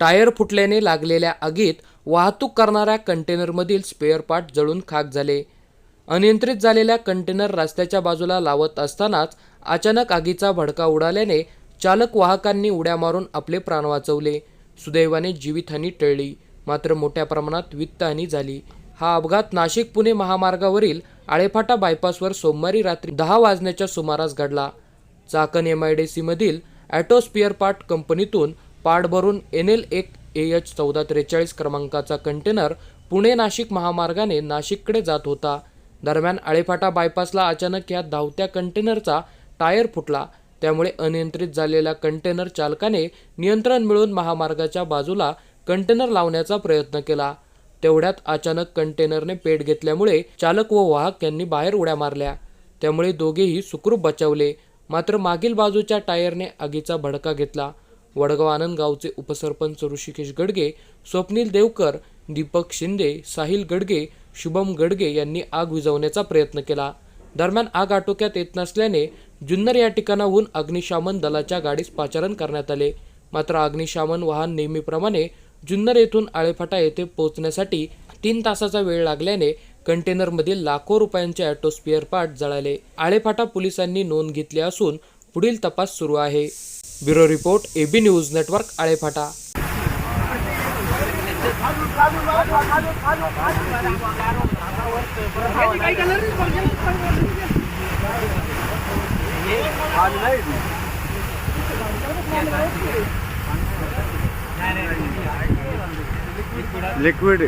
Tyre फुटल्याने लागलेल्या आगीत वाहतूक करणाऱ्या कंटेनरमधील स्पेअर पार्ट जळून खाक झाले. अनियंत्रित झालेल्या कंटेनर रस्त्याच्या बाजूला लावत असतानाच अचानक आगीचा भडका उडाल्याने चालक वाहकांनी उड्या मारून आपले प्राण वाचवले. सुदैवाने जीवितहानी टळली. मात्र मोठ्या प्रमाणात वित्तहानी झाली. हा अपघात नाशिक पुणे महामार्गावरील आळेफाटा बायपासवर सोमवारी रात्री दहा वाजण्याच्या सुमारास घडला. चाकण एम आय डी सीमधील ॲटोस्पियर पार्ट कंपनीतून पार्ट भरून एन एल एक ए एच चौदा त्रेचाळीस क्रमांकाचा कंटेनर पुणे नाशिक महामार्गाने नाशिककडे जात होता. दरम्यान आळेफाटा बायपासला अचानक या धावत्या कंटेनरचा टायर फुटला. त्यामुळे अनियंत्रित झालेल्या कंटेनर चालकाने नियंत्रण मिळवून महामार्गाच्या बाजूला कंटेनर लावण्याचा प्रयत्न केला. तेवढ्यात अचानक कंटेनरने पेट घेतल्यामुळे चालक व वाहक यांनी बाहेर उड्या मारल्या. त्यामुळे दोघेही सुखरूप बचावले. मात्र मागील बाजूच्या टायरने आगीचा भडका घेतला. वडगाव आनंद गावचे उपसरपंच ऋषिकेश गडगे स्वप्नील देवकर दीपक शिंदे साहिल गडगे शुभम गडगे यांनी आग विझवण्याचा प्रयत्न केला. दरम्यान आग आटोक्यात येत नसल्याने जुन्नर या ठिकाणाहून अग्निशामन दलाच्या गाडीस पाचारण करण्यात आले. मात्र अग्निशामन वाहन नेहमीप्रमाणे जुन्नर येथून आळेफाटा येथे पोहोचण्यासाठी तीन तासाचा वेळ लागल्याने कंटेनरमधील लाखो रुपयांचे ॲटो पार्ट जळाले. आळेफाटा पोलिसांनी नोंद घेतली असून पुढील तपास सुरू आहे. Bureau report AB news network Alephata. Liquid